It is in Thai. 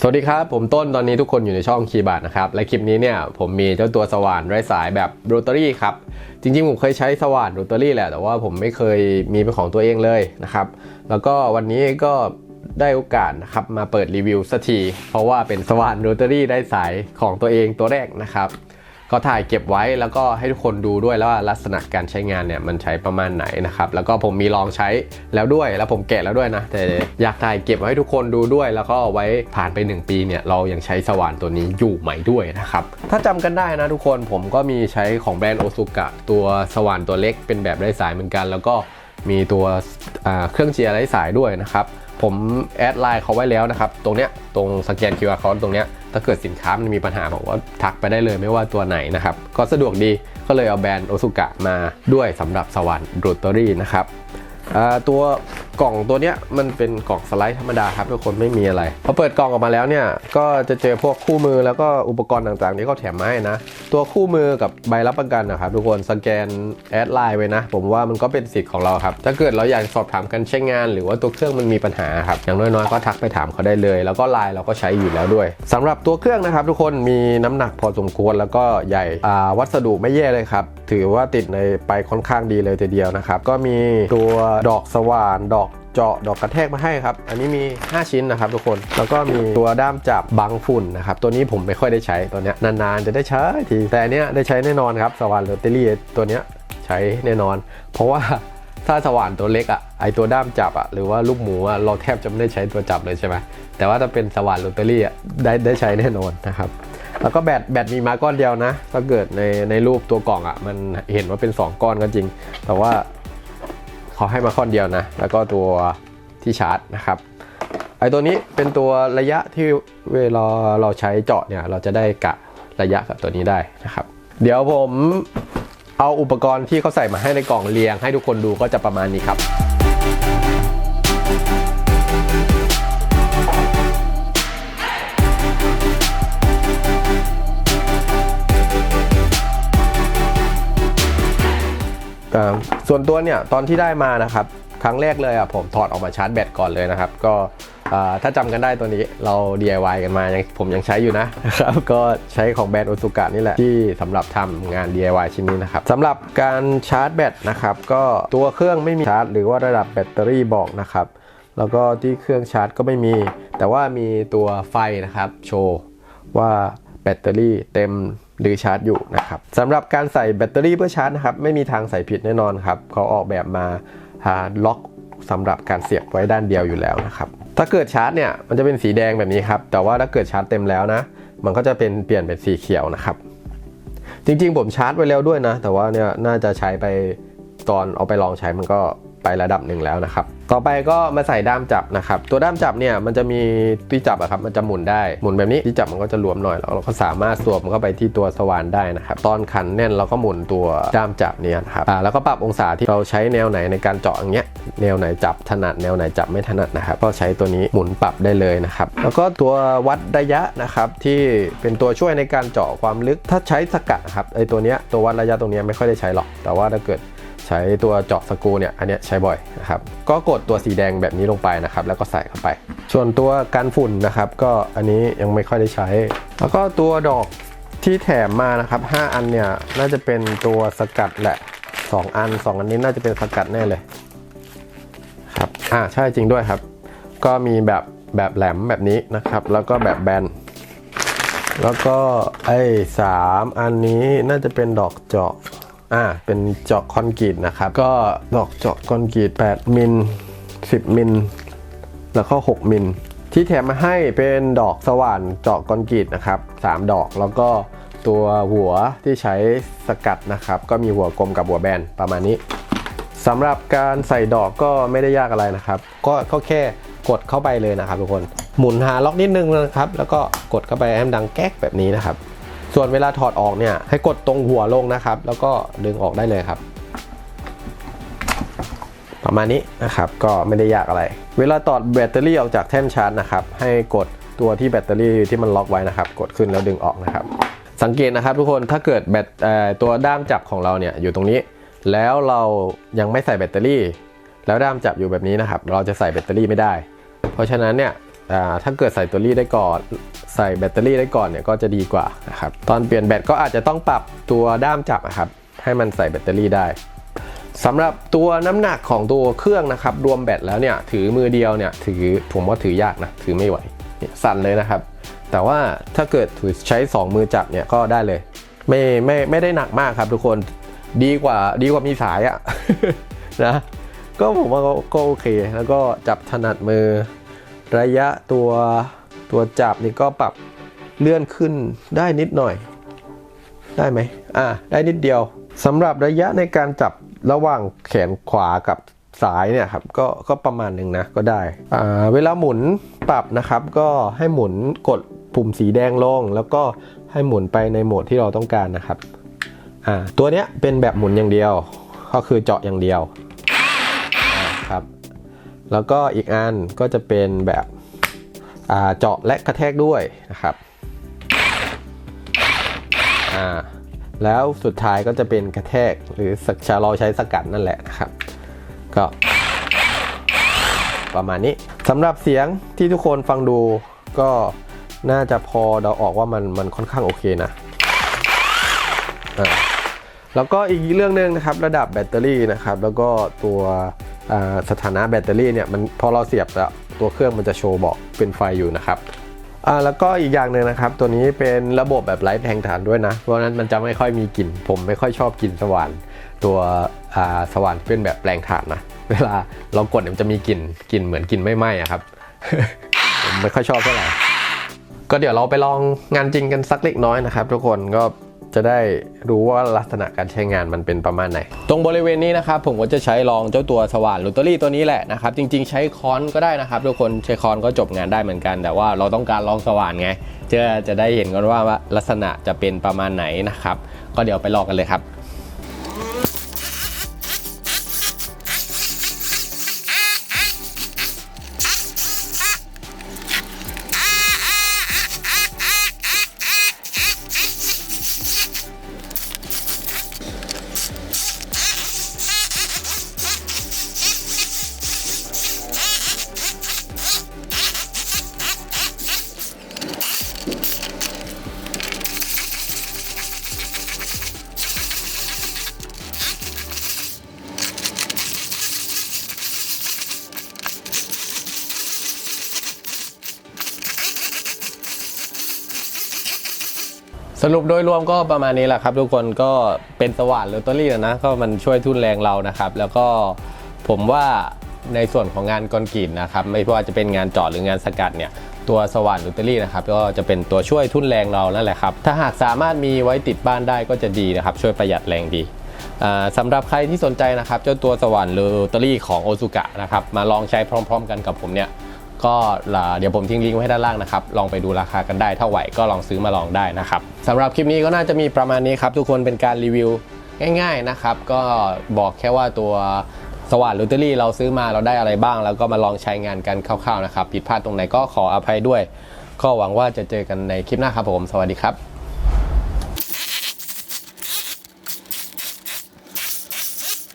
สวัสดีครับ ผมต้นตอนนี้ทุกคนอยู่ในช่องคีย์บาร์นะครับ และคลิปนี้เนี่ยผมมีเจ้าตัวสว่านไร้สายแบบโรตารี่ครับ จริงๆ ผมเคยใช้สว่านโรตารี่แหละ แต่ว่าผมไม่เคยมีเป็นของตัวเองเลยนะครับ แล้วก็วันนี้ก็ได้โอกาสนะครับมาเปิดรีวิวสักที เพราะว่าเป็นสว่านโรตารี่ไร้สายของตัวเองตัวแรกนะครับ ก็ถ่ายเก็บไว้แล้วก็ให้ทุกคนดูด้วยแล้วว่าลักษณะการใช้งานเนี่ยมันใช้ประมาณไหนนะครับแล้วก็ผมมีลองใช้แล้วด้วย แล้วผมแกะแล้วด้วยนะแต่อยากถ่ายเก็บไว้ให้ทุกคนดูด้วย แล้วก็ไว้ผ่านไป 1 ปีเนี่ยเรายังใช้สว่านตัวนี้อยู่ใหม่ด้วยนะครับถ้าจำกันได้นะทุกคนผมก็มีใช้ของแบรนด์โอซุกะตัวสว่านตัวเล็กเป็นแบบไร้สายเหมือนกัน แล้วก็มีตัวเครื่องเจียร์ไร้สายด้วยนะครับผมแอดไลน์เขาไว้แล้วนะครับตรงเนี้ยตรงสแกน QR code ตรงเนี้ย ถ้าเกิดสินค้ามันมีปัญหาบอกว่าทักไปได้เลยไม่ว่าตัวไหนนะครับ ก็สะดวกดีก็เลยเอาแบรนด์โอซุกะมาด้วยสำหรับสวรรค์โรตอรี่นะครับตัว กล่องตัวเนี้ยมันเป็นกล่องสไลด์ธรรมดาครับทุกคนไม่มีอะไรพอเปิดกล่องออกมาแล้วเนี่ยก็จะเจอพวกคู่มือแล้วก็อุปกรณ์ต่างๆที่เขาแถมมาให้นะ ตัวคู่มือกับใบรับประกันนะครับทุกคนสแกนแอดไลน์ไว้นะ ผมว่ามันก็เป็นสิทธิ์ของเราครับ ถ้าเกิดเราอยากสอบถามการใช้งาน หรือว่าตัวเครื่องมันมีปัญหาครับอย่างน้อยๆก็ทักไปถามเขาได้เลย แล้วก็ไลน์เราก็ใช้อยู่แล้วด้วยสำหรับตัวเครื่องนะครับ ทุกคนมีน้ำหนักพอสมควรแล้วก็ใหญ่อ่าวัสดุไม่แย่เลยครับถือว่าติดในไปค่อนข้างดีเลยทีเดียวนะครับก็มีตัวดอกสว่านดอกเจาะดอกกระแทกมาให้ครับ อันนี้มี 5 ชิ้นนะครับทุกคน แล้วก็มีตัวด้ามจับบังฝุ่นนะครับ ตัวนี้ผมไม่ค่อยได้ใช้ตัวเนี้ยนานๆจะได้ใช้ที แต่อันเนี้ยได้ใช้แน่นอนครับสว่านโรตารี่ตัวเนี้ยใช้แน่นอน เพราะว่าถ้าสว่านตัวเล็กอะไอตัวด้ามจับอะหรือว่าลูกหมูอะเราแทบจะไม่ได้ใช้ตัวจับเลยใช่ไหมแต่ว่าถ้าเป็นสว่านโรตารี่อะได้ได้ใช้แน่นอนนะครับแล้วก็แบตแบตมีมาก้อนเดียวนะ ถ้าเกิดในในรูปตัวกล่องอะ่ะมันเห็นว่าเป็น 2 ก้อนก็จริง แต่ว่า เขาให้มาก้อนเดียวนะ แล้วก็ตัวที่ชาร์จนะครับไอตัวนี้เป็นตัวระยะที่เวลาเราใช้เจาะเนี่ยเราจะได้กะระยะกับตัวนี้ได้นะครับ เดี๋ยวผมเอาอุปกรณ์ที่เขาใส่มาให้ในกล่องเรียง ให้ทุกคนดูก็จะประมาณนี้ครับ ส่วนตัวเนี่ยตอนที่ได้มานะครับครั้งแรกเลยอะผมถอดออกมาชาร์จแบตก่อนเลยนะครับ ก็ถ้าจำกันได้ตัวนี้เรา DIY กันมาผมยังใช้อยู่นะนะครับ ก็ใช้ของแบรนด์โอซุกะนี่แหละ ที่สำหรับทำงาน DIY ชิ้นนี้นะครับสำหรับการชาร์จแบตนะครับ ก็ตัวเครื่องไม่มีชาร์จ หรือว่าระดับแบตเตอรี่บอกนะครับ แล้วก็ที่เครื่องชาร์จก็ไม่มี แต่ว่ามีตัวไฟนะครับโชว์ว่าแบตเตอรี่เต็ม หรือชาร์จอยู่นะครับสำหรับการใส่แบตเตอรี่เพื่อชาร์จนะครับไม่มีทางใส่ผิดแน่นอนครับเขาออกแบบมาล็อกสำหรับการเสียบไว้ด้านเดียวอยู่แล้วนะครับถ้าเกิดชาร์จเนี่ยมันจะเป็นสีแดงแบบนี้ครับแต่ว่าถ้าเกิดชาร์จเต็มแล้วนะ มันก็จะเป็นเปลี่ยนเป็นสีเขียวนะครับจริงๆผมชาร์จไว้แล้วด้วยนะ แต่ว่าเนี่ยน่าจะใช้ไปตอนเอาไปลองใช้มันก็ ไประดับหนึ่งแล้วนะครับ ต่อไปก็มาใส่ด้ามจับนะครับ ตัวด้ามจับเนี่ยมันจะมีที่จับอะครับมันจะหมุนได้หมุนแบบนี้ที่จับมันก็จะหลวมหน่อยแล้วเราก็สามารถสวมมันเข้าไปที่ตัวสว่านได้นะครับตอนขันแน่นเราก็หมุนตัวด้ามจับเนี่ยครับอ่าแล้วก็ปรับองศาที่เราใช้แนวไหนในการเจาะอย่างเงี้ยแนวไหนจับถนัดแนวไหนจับไม่ถนัดนะครับก็ใช้ตัวนี้หมุนปรับได้เลยนะครับแล้วก็ตัววัดระยะนะครับที่เป็นตัวช่วยในการเจาะความลึกถ้าใช้สกัดครับไอตัวเนี้ยตัววัดระยะตรงเนี้ยไม่ค่อยได้ใช้หรอก แต่ว่าถ้าเกิด ใช้ตัวเจาะสกูเนี่ยอันเนี้ยใช้บ่อยนะครับก็กดตัวสีแดงแบบนี้ลงไปนะครับ แล้วก็ใส่เข้าไป ส่วนตัวกันฝุ่นนะครับ ก็อันนี้ยังไม่ค่อยได้ใช้ แล้วก็ตัวดอกที่แถมมานะครับ 5 อันเนี่ยน่าจะเป็นตัวสกัดแหละ 2 อัน 2 อันนี้น่าจะเป็นสกัดแน่เลยครับอ่าใช่จริงด้วยครับ ก็มีแบบแบบแหลมแบบนี้นะครับ แล้วก็แบบแบนแล้วก็ไอ้สามอันนี้น่าจะเป็นดอกเจาะ อ่าเป็นเจาะคอนกรีตนะครับ ก็ดอกเจาะคอนกรีต8มิล10มิลแล้วก็6มิลที่แถมมาให้เป็นดอกสว่านเจาะคอนกรีตนะครับ 3 ดอกแล้วก็ตัวหัวที่ใช้สกัดนะครับ ก็มีหัวกลมกับหัวแบนประมาณนี้สำหรับการใส่ดอกก็ไม่ได้ยากอะไรนะครับ ก็ก็แค่กดเข้าไปเลยนะครับทุกคนหมุนหาล็อกนิดนึงนะครับ แล้วก็กดเข้าไปให้มันดังแก๊กแบบนี้นะครับ ส่วนเวลาถอดออกเนี่ยให้กดตรงหัวลงนะครับ แล้วก็ดึงออกได้เลยครับ ประมาณนี้นะครับก็ไม่ได้ยากอะไร เวลาตอดแบตเตอรี่ออกจากแท่นชาร์จนะครับ ให้กดตัวที่แบตเตอรี่ที่มันล็อกไว้นะครับ กดขึ้นแล้วดึงออกนะครับ สังเกตนะครับทุกคนถ้าเกิดแบตตัวด้ามจับของเราเนี่ยอยู่ตรงนี้ แล้วเรายังไม่ใส่แบตเตอรี่ แล้วด้ามจับอยู่แบบนี้นะครับ เราจะใส่แบตเตอรี่ไม่ได้ เพราะฉะนั้นเนี่ย ถ้าเกิดใส่ตัวรี่ได้ก่อนใส่แบตเตอรี่ได้ก่อนเนี่ยก็จะดีกว่านะครับตอนเปลี่ยนแบตก็อาจจะต้องปรับตัวด้ามจับนะครับให้มันใส่แบตเตอรี่ได้สำหรับตัวน้ำหนักของตัวเครื่องนะครับรวมแบตแล้วเนี่ยถือมือเดียวเนี่ยถือผมว่าถือยากนะถือไม่ไหวสั่นเลยนะครับ แต่ว่าถ้าเกิดถือใช้ 2 มือจับเนี่ยก็ได้เลยไม่ไม่ไม่ได้หนักมากครับทุกคนดีกว่าดีกว่ามีสายอะนะก็ผมว่าก็ก็โอเค แล้วก็จับถนัดมือ ระยะตัวตัวจับนี่ก็ปรับเลื่อนขึ้นได้นิดหน่อย ได้ไหมอ่าได้นิดเดียวสำหรับระยะในการจับระหว่างแขนขวากับซ้ายเนี่ยครับก็ก็ประมาณหนึ่งนะก็ได้อ่าเวลาหมุนปรับนะครับ ก็ให้หมุนกดปุ่มสีแดงลง แล้วก็ให้หมุนไปในโหมดที่เราต้องการนะครับอ่าตัวเนี้ยเป็นแบบหมุนอย่างเดียว ก็คือเจาะอย่างเดียวครับ แล้วก็อีกอันก็จะเป็นแบบเจาะและกระแทกด้วยนะครับแล้วสุดท้ายก็จะเป็นกระแทกหรือสักชาเราใช้สกัดนั่นแหละนะครับ ก็ ประมาณนี้สำหรับเสียงที่ทุกคนฟังดูก็น่าจะพอเดาออกว่ามันมันค่อนข้างโอเคนะแล้วก็อีกเรื่องหนึ่งนะครับระดับแบตเตอรี่นะครับ แล้วก็ตัว สถานะแบตเตอรี่เนี่ยมันพอเราเสียบแล้วตัวเครื่องมันจะโชว์บอกเป็นไฟอยู่นะครับแล้วก็อีกอย่างหนึ่งนะครับ ตัวนี้เป็นระบบแบบไร้แทงฐานด้วยนะ เพราะนั้นมันจะไม่ค่อยมีกลิ่น ผมไม่ค่อยชอบกลิ่นสว่านตัวสว่านเป็นแบบแปลงถ่านนะ เวลาเรากดมันจะมีกลิ่นกลิ่นเหมือนกลิ่นไม่ไหม้อะครับผมไม่ค่อยชอบเท่าไหร่ก็เดี๋ยวเราไปลองงานจริงกันสักเล็กน้อยนะครับ ทุกคนก็ จะได้รู้ว่าลักษณะการใช้งานมันเป็นประมาณไหน ตรงบริเวณนี้นะครับผมก็จะใช้ลองเจ้าตัวสว่านลูตเตอรี่ตัวนี้แหละนะครับ จริง ๆ ใช้ค้อนก็ได้นะครับ ทุกคนใช้ค้อนก็จบงานได้เหมือนกัน แต่ว่าเราต้องการลองสว่านไงจะจะได้เห็นกันว่าลักษณะจะเป็นประมาณไหนนะครับ ก็เดี๋ยวไปลองกันเลยครับ รุปโดยรวมก็ประมาณนี้แหละครับ ทุกคนก็เป็นสว่านลอตเตอรี่นะก็มันช่วยทุนแรงเรานะครับ แล้วก็ผมว่าในส่วนของงานคอนกรีตนะครับ ไม่ว่าจะเป็นงานเจาะหรืองานสกัดเนี่ยตัวสว่านลอตเตอรี่นะครับก็จะเป็นตัวช่วยทุนแรงเรานั่นแหละครับ ถ้าหากสามารถมีไว้ติดบ้านได้ก็จะดีนะครับ ช่วยประหยัดแรงดีอ่าสำหรับใครที่สนใจนะครับ เจ้าตัวสว่านลอตเตอรี่ของโอซุกะนะครับมาลองใช้พร้อม ๆ กันกับผมเนี่ย ก็เดี๋ยวผมทิ้งลิงก์ไว้ให้ด้านล่างนะครับ ลองไปดูราคากันได้เท่าไหร่ก็ลองซื้อมาลองได้นะครับสำหรับคลิปนี้ก็น่าจะมีประมาณนี้ครับ ทุกคนเป็นการรีวิวง่ายๆนะครับ ก็บอกแค่ว่าตัวสว่านลูเตอรี่เราซื้อมาเราได้อะไรบ้าง แล้วก็มาลองใช้งานกันคร่าวๆนะครับผิดพลาดตรงไหนก็ขออภัยด้วย ก็หวังว่าจะเจอกันในคลิปหน้าครับผม สวัสดีครับ